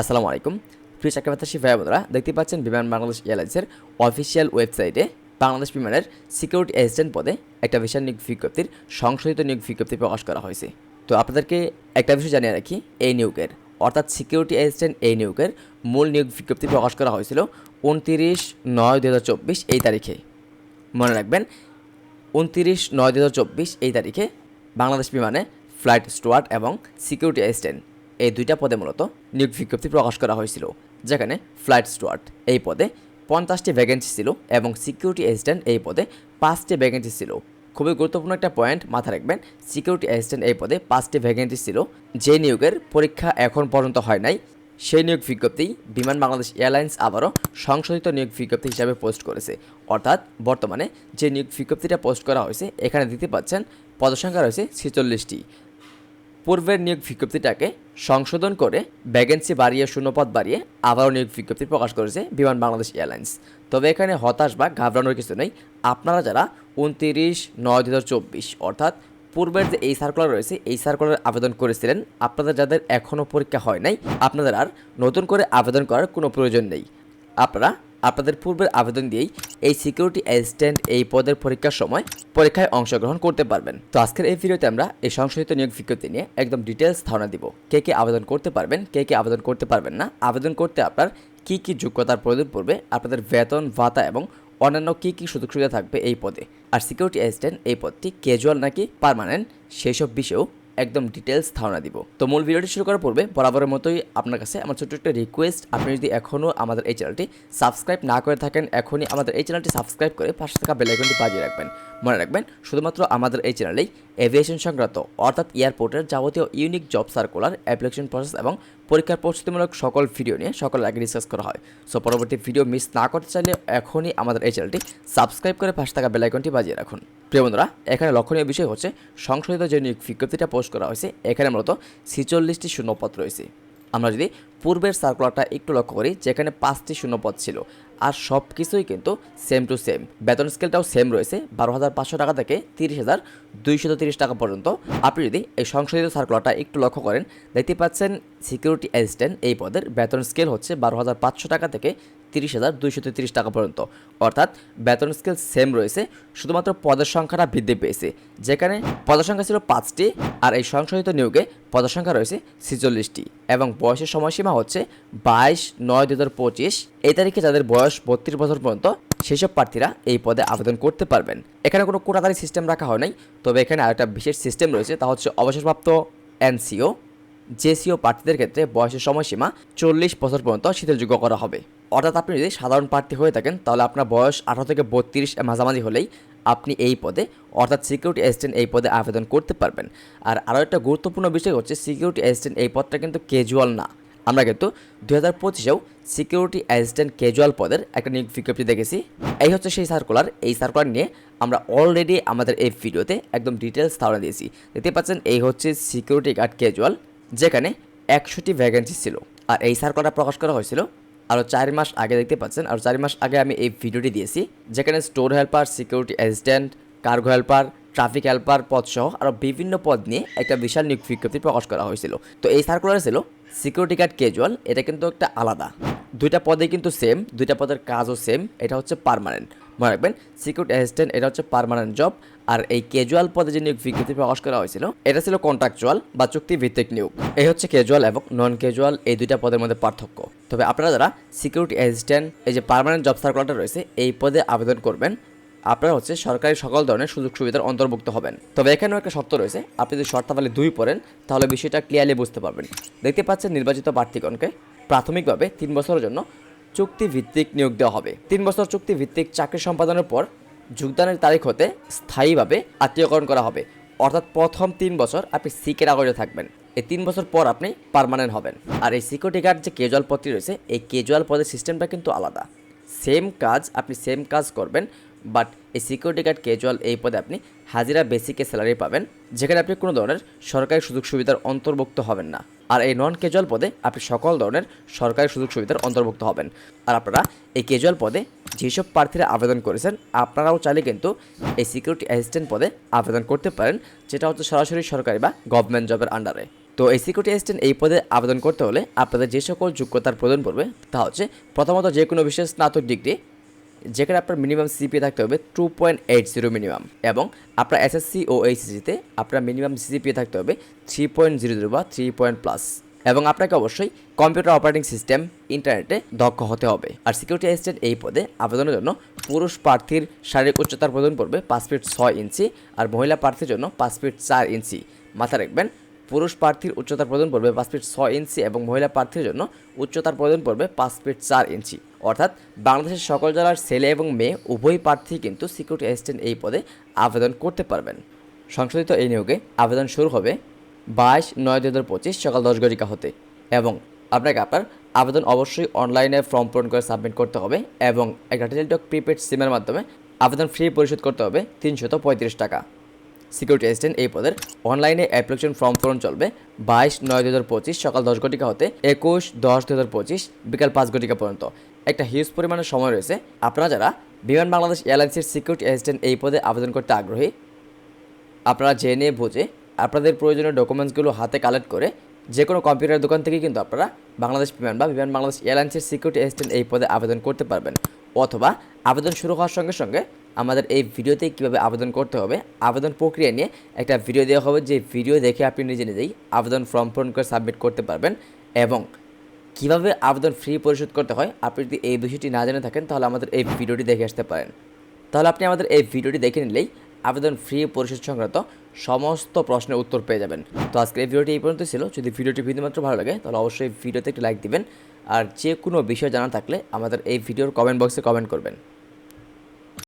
আসসালামু আলাইকুম। প্রিয় চাকরিপ্রার্থী ভাই বোনেরা দেখতে পাচ্ছেন বিমান বাংলাদেশ এয়ারলাইন্সের অফিসিয়াল ওয়েবসাইটে বাংলাদেশ বিমানের সিকিউরিটি অ্যাসিস্ট্যান্ট পদে একটা বিশাল নিয়োগ বিজ্ঞপ্তির, সংশোধিত নিয়োগ বিজ্ঞপ্তি প্রকাশ করা হয়েছে। তো আপনাদেরকে একটা বিষয় জানিয়ে রাখি, এই নিয়োগের, অর্থাৎ সিকিউরিটি অ্যাসিস্ট্যান্ট এই নিয়োগের মূল নিয়োগ বিজ্ঞপ্তি প্রকাশ করা হয়েছিল উনতিরিশ নয় দু এই তারিখে। মনে রাখবেন, উনতিরিশ নয় দু এই তারিখে বাংলাদেশ বিমানে ফ্লাইট স্টুয়ার্ড এবং সিকিউরিটি অ্যাসিস্ট্যান্ট এই দুইটা পদে মূলত নিয়োগ বিজ্ঞপ্তি প্রকাশ করা হয়েছিল, যেখানে ফ্লাইট স্টুয়ার্ড এই পদে পঞ্চাশটি ভ্যাকেন্সি ছিল এবং সিকিউরিটি অ্যাসিস্ট্যান্ট এই পদে পাঁচটি ভ্যাকেন্সি ছিল। খুবই গুরুত্বপূর্ণ একটা পয়েন্ট মাথা রাখবেন সিকিউরিটি অ্যাসিস্ট্যান্ট এই পদে পাঁচটি ভ্যাকেন্সি ছিল, যে নিয়োগের পরীক্ষা এখন পর্যন্ত হয় নাই। সেই নিয়োগ বিজ্ঞপ্তি বিমান বাংলাদেশ এয়ারলাইন্স আবারও সংশোধিত নিয়োগ বিজ্ঞপ্তি হিসাবে পোস্ট করেছে। অর্থাৎ বর্তমানে যে নিয়োগ বিজ্ঞপ্তিটা পোস্ট করা হয়েছে, এখানে দিতে পাচ্ছেন, পদসংখ্যা রয়েছে ছেচল্লিশটি। পূর্বের নিয়োগ বিজ্ঞপ্তিটাকে সংশোধন করে ভ্যাকেন্সি বাড়িয়ে, শূন্যপদ বাড়িয়ে আবারও নিয়োগ বিজ্ঞপ্তি প্রকাশ করেছে বিমান বাংলাদেশ এয়ারলাইন্স। তবে এখানে হতাশ বা ঘাবড়ানোর কিছু নেই। আপনারা যারা উনতিরিশ নয় দু অর্থাৎ পূর্বের যে এই সার্কুলার রয়েছে, এই সার্কুলার আবেদন করেছিলেন, আপনাদের যাদের এখনও পরীক্ষা হয় নাই, আপনাদের আর নতুন করে আবেদন করার কোনো প্রয়োজন নেই। আপনারা আপনাদের পূর্বের আবেদন দিয়েই এই সিকিউরিটি অ্যাসিস্ট্যান্ট এই পদের পরীক্ষার সময় পরীক্ষায় অংশগ্রহণ করতে পারবেন। তো আজকের এই ভিডিওতে আমরা এই সংশোধিত নিয়োগ বিজ্ঞপ্তি নিয়ে একদম ডিটেলস ধারণা দিব। কে কে আবেদন করতে পারবেন, কে কে আবেদন করতে পারবেন না, আবেদন করতে আপনার কী কী যোগ্যতার প্রয়োজন পড়বে, আপনাদের বেতন, ভাতা এবং অন্যান্য কী কী সুযোগ সুবিধা থাকবে এই পদে। আর সিকিউরিটি অ্যাসিস্ট্যান্ট এই পদটি ক্যাজুয়াল নাকি পার্মানেন্ট সেই সব বিষয়েও একদম ডিটেলস ধারণা দিব। তো মূল ভিডিওটি শুরু করার পূর্বে বরাবরের মতোই আপনার কাছে আমার ছোট্ট একটা রিকোয়েস্ট আপনি যদি এখনও আমাদের এই চ্যানেলটি সাবস্ক্রাইব না করে থাকেন, এখনই আমাদের এই চ্যানেলটি সাবস্ক্রাইব করে পাশে থাকা বেলাইকনটি বাজিয়ে রাখবেন। মনে রাখবেন, শুধুমাত্র আমাদের এই চ্যানেলেই এভিয়েশন সংক্রান্ত, অর্থাৎ এয়ারপোর্টের যাবতীয় unique job circular application process এবং পরীক্ষার প্রস্তুতিমূলক সকল ভিডিও নিয়ে সকল আগে ডিসকাস করা হয়। সো পরবর্তী ভিডিও মিস না করতে চাইলে এখনই আমাদের এই চ্যানেলটি সাবস্ক্রাইব করে পাশে থাকা বেলাইকনটি বাজিয়ে রাখুন। প্রিয় বন্ধুরা, এখানে লক্ষণীয় বিষয় হচ্ছে, সংশোধিত যে নিয়োগ বিজ্ঞপ্তিটা পোস্ট করা হয়েছে, এখানে মূলত ছিচল্লিশটি শূন্যপদ রয়েছে। আমরা যদি পূর্বের সার্কুলারটা একটু লক্ষ্য করি, যেখানে পাঁচটি শূন্যপদ ছিল, আর সব কিছুই কিন্তু সেম টু সেম বেতন স্কেলটাও সেম রয়েছে, বারো হাজার পাঁচশো টাকা থেকে তিরিশ হাজার দুইশত তিরিশ টাকা পর্যন্ত। আপনি যদি এই সংশোধিত সার্কুলারটা একটু লক্ষ্য করেন, দেখতে পাচ্ছেন সিকিউরিটি অ্যাসিস্ট্যান্ট এই পদের বেতন স্কেল হচ্ছে বারো হাজার পাঁচশো টাকা থেকে তিরিশ হাজার দুইশো তেত্রিশ টাকা পর্যন্ত। অর্থাৎ বেতন স্কেল সেম রয়েছে, শুধুমাত্র পদের সংখ্যাটা বৃদ্ধি পেয়েছে। যেখানে পদের সংখ্যা ছিল পাঁচটি আর এই সংশোধিত নিয়োগে পদের সংখ্যা রয়েছে ছেচল্লিশটি এবং বয়সের সময়সীমা হচ্ছে বাইশ নয় দু হাজার পঁচিশ। এই তারিখে যাদের বয়স বত্রিশ বছর পর্যন্ত, সেসব প্রার্থীরা এই পদে আবেদন করতে পারবেন। এখানে কোনো কোটাদারি সিস্টেম রাখা হয় নাই, তবে এখানে আরেকটা বিশেষ সিস্টেম রয়েছে, তা হচ্ছে অবসরপ্রাপ্ত এনসিও। জেসিও প্রার্থীদের ক্ষেত্রে বয়সের সময়সীমা চল্লিশ বছর পর্যন্ত শীতলযোগ্য করা হবে। অর্থাৎ আপনি যদি সাধারণ প্রার্থী হয়ে থাকেন, তাহলে আপনার বয়স আঠারো থেকে বত্রিশ মাঝামাঝি হলেই আপনি এই পদে, অর্থাৎ সিকিউরিটি অ্যাসিস্ট্যান্ট এই পদে আবেদন করতে পারবেন। আর আরও একটা গুরুত্বপূর্ণ বিষয় হচ্ছে সিকিউরিটি অ্যাসিস্ট্যান্ট এই পদটা কিন্তু ক্যাজুয়াল না। আমরা কিন্তু দু হাজার পঁচিশেও সিকিউরিটি অ্যাসিস্ট্যান্ট ক্যাজুয়াল পদের একটা নিয়োগ বিজ্ঞপ্তি দেখেছি। এই হচ্ছে সেই সার্কুলার এই সার্কুলার নিয়ে আমরা অলরেডি আমাদের এই ভিডিওতে একদম ডিটেলস ধারণা দিয়েছি। দেখতে পাচ্ছেন, এই হচ্ছে সিকিউরিটি গার্ড ক্যাজুয়াল যেখানে একশোটি ভ্যাকেন্সি ছিল। আর এই সার্কুলারটা প্রকাশ করা হয়েছিল আরও চার মাস আগে, দেখতে পাচ্ছেন? আর চার মাস আগে আমি এই ভিডিওটি দিয়েছি। যেখানে store helper security assistant cargo helper traffic helper পদ সহ আরও বিভিন্ন পদ নিয়ে একটা বিশাল নিয়োগ বিজ্ঞপ্তি প্রকাশ করা হয়েছিল। তো এই সার্কুলার ছিল সিকিউরিটি গার্ড ক্যাজুয়াল এটা কিন্তু একটা আলাদা। দুইটা পদে কিন্তু সেম দুইটা পদের কাজও সেম এটা হচ্ছে পার্মানেন্ট মনে রাখবেন সিকিউরিটি অ্যাসিস্ট্যান্ট এটা হচ্ছে পারমানেন্ট জব আর এই ক্যাজুয়াল পদে যে নিয়োগ বিজ্ঞপ্তি প্রকাশ করা হয়েছিল, এটা ছিল কন্ট্রাকচুয়াল বা চুক্তিভিত্তিক নিয়োগ। এই হচ্ছে ক্যাজুয়াল এবং নন ক্যাজুয়াল এই দুইটা পদের মধ্যে পার্থক্য। তবে আপনারা যারা সিকিউরিটি অ্যাসিস্ট্যান্ট এই যে পার্মানেন্ট জব সার্কুলারটা রয়েছে, এই পদে আবেদন করবেন, আপনারা হচ্ছে সরকারি সকল ধরনের সুযোগ সুবিধার অন্তর্ভুক্ত হবেন। তবে এখানেও একটা শর্ত রয়েছে, আপনি যদি শর্তাবলী দুই পড়েন, তাহলে বিষয়টা ক্লিয়ারলি বুঝতে পারবেন। দেখতে পাচ্ছেন নির্বাচিত প্রার্থীগণকে প্রাথমিকভাবে তিন বছরের জন্য চুক্তিভিত্তিক নিয়োগ দেওয়া হবে। তিন বছর চুক্তিভিত্তিক চাকরি সম্পাদনের পর যোগদানের তারিখ হতে স্থায়ীভাবে আত্মীয়করণ করা হবে। অর্থাৎ প্রথম তিন বছর আপনি সিকের আগরে থাকবেন। এই তিন বছর পর আপনি পারমানেন্ট হবেন। আর এই সিকিউরিটি গার্ড যে কেজুয়াল পদটি রয়েছে, এই কেজুয়াল পদের সিস্টেমটা কিন্তু আলাদা। সেম কাজ, আপনি সেম কাজ করবেন বাট এই সিকিউরিটি গার্ড ক্যাজুয়াল এই পদে আপনি হাজিরা বেসিকে স্যালারি পাবেন, যেখানে আপনি কোনো ধরনের সরকারি সুযোগ সুবিধার অন্তর্ভুক্ত হবেন না। আর এই নন ক্যাজুয়াল পদে আপনি সকল ধরনের সরকারি সুযোগ সুবিধার অন্তর্ভুক্ত হবেন। আর আপনারা এই ক্যাজুয়াল পদে যেসব প্রার্থীরা আবেদন করেছেন, আপনারাও চাইলে কিন্তু এই সিকিউরিটি অ্যাসিস্ট্যান্ট পদে আবেদন করতে পারেন, যেটা হচ্ছে সরাসরি সরকারি বা গভর্নমেন্ট জবের আন্ডারে তো এই সিকিউরিটি অ্যাসিস্ট্যান্ট এই পদে আবেদন করতে হলে আপনাদের যে সকল যোগ্যতার প্রয়োজন পড়বে, তা হচ্ছে প্রথমত যে কোনো বিশেষ স্নাতক ডিগ্রি যেখানে আপনার মিনিমাম সিপি থাকতে হবে two point eight zero minimum এবং আপনার এসএসসি ও এইচএসসিতে আপনার মিনিমাম সিপি থাকতে হবে থ্রি পয়েন্ট জিরো জিরো বা থ্রি পয়েন্ট প্লাস এবং আপনাকে অবশ্যই কম্পিউটার অপারেটিং সিস্টেম ইন্টারনেটে দক্ষ হতে হবে। আর সিকিউরিটি অ্যাসিস্ট্যান্ট এই পদে আবেদনের জন্য পুরুষ প্রার্থীর শারীরিক উচ্চতার প্রদান পড়বে পাঁচ ফিট ছয় ইঞ্চি আর মহিলা প্রার্থীর জন্য পাঁচ ফিট চার ইঞ্চি মাথায় রাখবেন পুরুষ প্রার্থীর উচ্চতার প্রদান পড়বে পাঁচ ফিট ছয় ইঞ্চি এবং মহিলা প্রার্থীর জন্য উচ্চতার প্রদান পড়বে পাঁচ ফিট চার ইঞ্চি। অর্থাৎ বাংলাদেশের সকল জেলার ছেলে এবং মেয়ে উভয় প্রার্থী কিন্তু সিকিউরিটি অ্যাসিস্ট্যান্ট এই পদে আবেদন করতে পারবেন। সংশোধিত এই নিয়োগে আবেদন শুরু হবে বাইশ নয় দু হাজার পঁচিশ সকাল দশ ঘটিকা হতে এবং আপনাকে আপনার আবেদন অবশ্যই অনলাইনে ফর্ম পূরণ করে সাবমিট করতে হবে এবং একটা টেলিটক প্রিপেড সিমের মাধ্যমে আবেদন ফ্রি পরিশোধ করতে হবে তিনশত পঁয়ত্রিশ টাকা। সিকিউরিটি অ্যাসিস্ট্যান্ট এই পদের অনলাইনে অ্যাপ্লিকেশন ফর্ম পূরণ চলবে বাইশ নয় দু হাজার পঁচিশ সকাল দশ ঘটিকা হতে একুশ দশ দু হাজার পঁচিশ বিকাল পাঁচ ঘটিকা পর্যন্ত। একটা হিউজ পরিমাণের সময় রয়েছে। আপনারা যারা বিমান বাংলাদেশ এয়ারলাইন্সের সিকিউরিটি অ্যাসিস্ট্যান্ট এই পদে আবেদন করতে আগ্রহী, আপনারা জেনে বুঝে আপনাদের প্রয়োজনীয় ডকুমেন্টসগুলো হাতে কালেক্ট করে যে কোনো কম্পিউটার দোকান থেকে কিন্তু আপনারা বাংলাদেশ বিমান বা বিমান বাংলাদেশ এয়ারলাইন্সের সিকিউরিটি অ্যাসিস্ট্যান্ট এই পদে আবেদন করতে পারবেন। অথবা আবেদন শুরু হওয়ার সঙ্গে সঙ্গে আমাদের এই ভিডিওতে কীভাবে আবেদন করতে হবে, আবেদন প্রক্রিয়া নিয়ে একটা ভিডিও দেওয়া হবে। যে ভিডিও দেখে আপনি নিজে নিজেই আবেদন ফর্ম পূরণ করে সাবমিট করতে পারবেন এবং কীভাবে আবেদন ফ্রি পরিশোধ করতে হয়, আপনি যদি এই বিষয়টি না জেনে থাকেন, তাহলে আমাদের এই ভিডিওটি দেখে আসতে পারেন। তাহলে আপনি আমাদের এই ভিডিওটি দেখে নিলেই আবেদন ফ্রি পরিশোধ সংক্রান্ত সমস্ত প্রশ্নের উত্তর পেয়ে যাবেন। তো আজকের এই ভিডিওটি এই পর্যন্ত ছিল। যদি ভিডিওটি বিন্দুমাত্র ভালো লাগে, তাহলে অবশ্যই ভিডিওতে একটি লাইক দিবেন। আর যে কোনো বিষয় জানা থাকলে আমাদের এই ভিডিওর কমেন্ট বক্সে কমেন্ট করবেন।